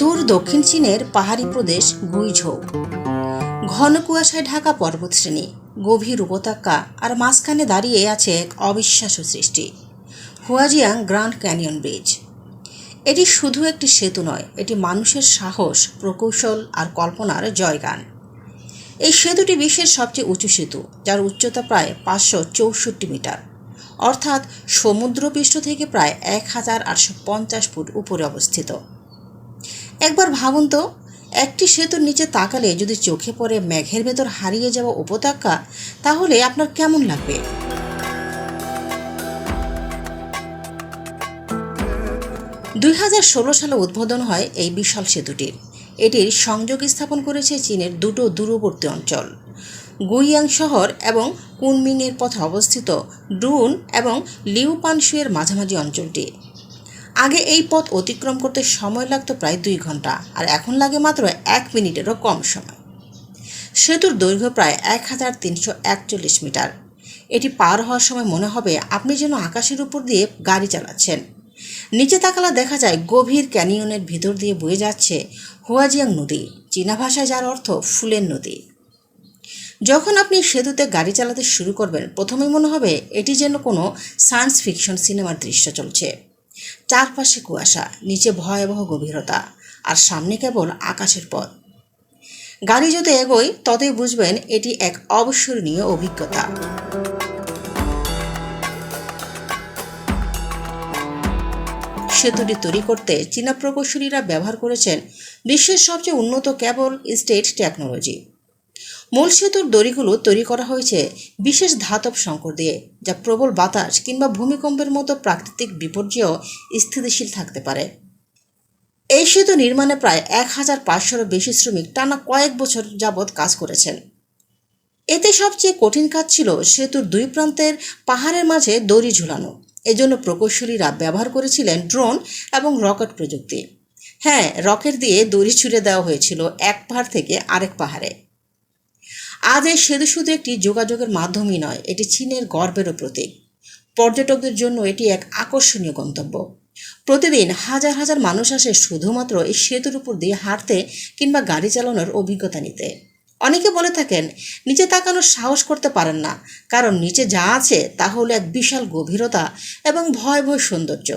দূর দক্ষিণ চীনের পাহাড়ি প্রদেশ গুইঝৌ। ঘন কুয়াশায় ঢাকা পর্বতশ্রেণী, গভীর উপত্যকা আর মাঝখানে দাঁড়িয়ে আছে এক অবিশ্বাস্য সৃষ্টি, হুয়াজিয়াং গ্র্যান্ড ক্যানিয়ন ব্রিজ। এটি শুধু একটি সেতু নয়, এটি মানুষের সাহস, প্রকৌশল আর কল্পনার জয়গান। এই সেতুটি বিশ্বের সবচেয়ে উঁচু সেতু, যার উচ্চতা প্রায় পাঁচশো চৌষট্টি মিটার, অর্থাৎ সমুদ্রপৃষ্ঠ থেকে প্রায় এক হাজার আটশো পঞ্চাশ ফুট উপরে অবস্থিত। একবার ভাবুন তো, একটি সেতুর নিচে তাকালে যদি চোখে পড়ে মেঘের ভেতর হারিয়ে যাওয়া উপত্যকা, তাহলে আপনার কেমন লাগবে? দুই হাজার ষোলো সালে উদ্বোধন হয় এই বিশাল সেতুটির এটির সংযোগ স্থাপন করেছে চীনের দুটো দূরবর্তী অঞ্চল। গুইয়াং শহর এবং কুনমিংয়ের পথে অবস্থিত ডুন এবং লিউপানশুয়ের মাঝামাঝি অঞ্চলটি। আগে এই পথ অতিক্রম করতে সময় লাগতো প্রায় দুই ঘণ্টা, আর এখন লাগে মাত্র এক মিনিটেরও কম সময়। সেতুর দৈর্ঘ্য প্রায় এক হাজার তিনশো একচল্লিশ মিটার। এটি পার হওয়ার সময় মনে হবে আপনি যেন আকাশের উপর দিয়ে গাড়ি চালাচ্ছেন। নিচে তাকালে দেখা যায় গভীর ক্যানিয়নের ভিতর দিয়ে বয়ে যাচ্ছে হুয়াজিয়াং নদী, চীনা ভাষায় যার অর্থ ফুলের নদী। যখন আপনি সেতুতে গাড়ি চালাতে শুরু করবেন, প্রথমেই মনে হবে এটি যেন কোনো সায়েন্স ফিকশন সিনেমার দৃশ্য চলছে। চারপাশে কুয়াশা, নিচে ভয়াবহ গভীরতা, আর সামনে কেবল আকাশের পথ। গাড়ি যত এগোয়, ততই বুঝবেন এটি এক অবিস্মরণীয় অভিজ্ঞতা। সেতুটি তৈরি করতে চীনা প্রকৌশলীরা ব্যবহার করেছেন বিশ্বের সবচেয়ে উন্নত কেবল স্টেট টেকনোলজি। মূল সেতুর দড়িগুলো তৈরি করা হয়েছে বিশেষ ধাতব সংকর দিয়ে, যা প্রবল বাতাস কিংবা ভূমিকম্পের মতো প্রাকৃতিক বিপর্যয়ও স্থিতিশীল থাকতে পারে। এই সেতু নির্মাণে প্রায় এক হাজার পাঁচশোরও বেশি শ্রমিক টানা কয়েক বছর যাবৎ কাজ করেছেন। এতে সবচেয়ে কঠিন কাজ ছিল সেতুর দুই প্রান্তের পাহাড়ের মাঝে দড়ি ঝুলানো। এজন্য প্রকৌশলীরা ব্যবহার করেছিলেন ড্রোন এবং রকেট প্রযুক্তি। হ্যাঁ রকেট দিয়ে দড়ি ছুড়ে দেওয়া হয়েছিল এক পাহাড় থেকে আরেক পাহাড়ে। আজ এই সেতু শুধু একটি যোগাযোগের মাধ্যমই নয়, এটি চীনের গর্বেরও প্রতীক। পর্যটকদের জন্য এটি এক আকর্ষণীয় গন্তব্য। প্রতিদিন হাজার হাজার মানুষ আসে শুধুমাত্র এই সেতুর উপর দিয়ে হাঁটতে কিংবা গাড়ি চালানোর অভিজ্ঞতা নিতে। অনেকে বলে থাকেন, নিচে তাকানোর সাহস করতে পারেন না। কারণ নিচে যা আছে তা হলো এক বিশাল গভীরতা এবং ভয় ভয় সৌন্দর্য।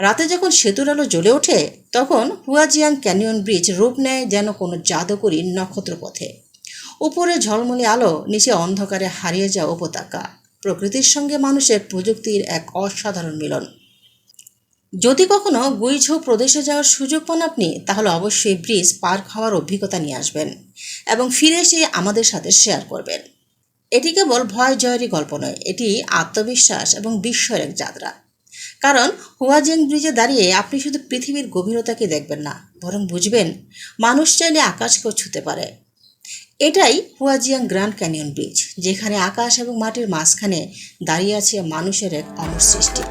রাতে যখন সেতুর আলো জ্বলে ওঠে, তখন হুয়াজিয়াং ক্যানিয়ন ব্রিজ রূপ নেয় যেন কোনো জাদুকরী নক্ষত্র পথে উপরে ঝলমলে আলো, নিচে অন্ধকারে হারিয়ে যাওয়া উপত্যকা। প্রকৃতির সঙ্গে মানুষের প্রযুক্তির এক অসাধারণ মিলন। যদি কখনো গুইঝো প্রদেশে যাওয়ার সুযোগ পান আপনি, তাহলে অবশ্যই ব্রিজ পার হওয়ার অভিজ্ঞতা নিয়ে আসবেন এবং ফিরে এসে আমাদের সাথে শেয়ার করবেন। এটি কেবল ভয় জয়েরই গল্প নয়, এটি আত্মবিশ্বাস এবং বিস্ময়ের এক যাত্রা। কারণ হুয়াজিয়াং ব্রিজে দাঁড়িয়ে আপনি শুধু পৃথিবীর গভীরতাকে দেখবেন না, বরং বুঝবেন মানুষ চাইলে আকাশকেও ছুতে পারে। এটাই হুয়াজিয়াং গ্র্যান্ড ক্যানিয়ন ব্রিজ, যেখানে আকাশ এবং মাটির মাঝখানে দাঁড়িয়ে আছে মানুষের এক অমর সৃষ্টি।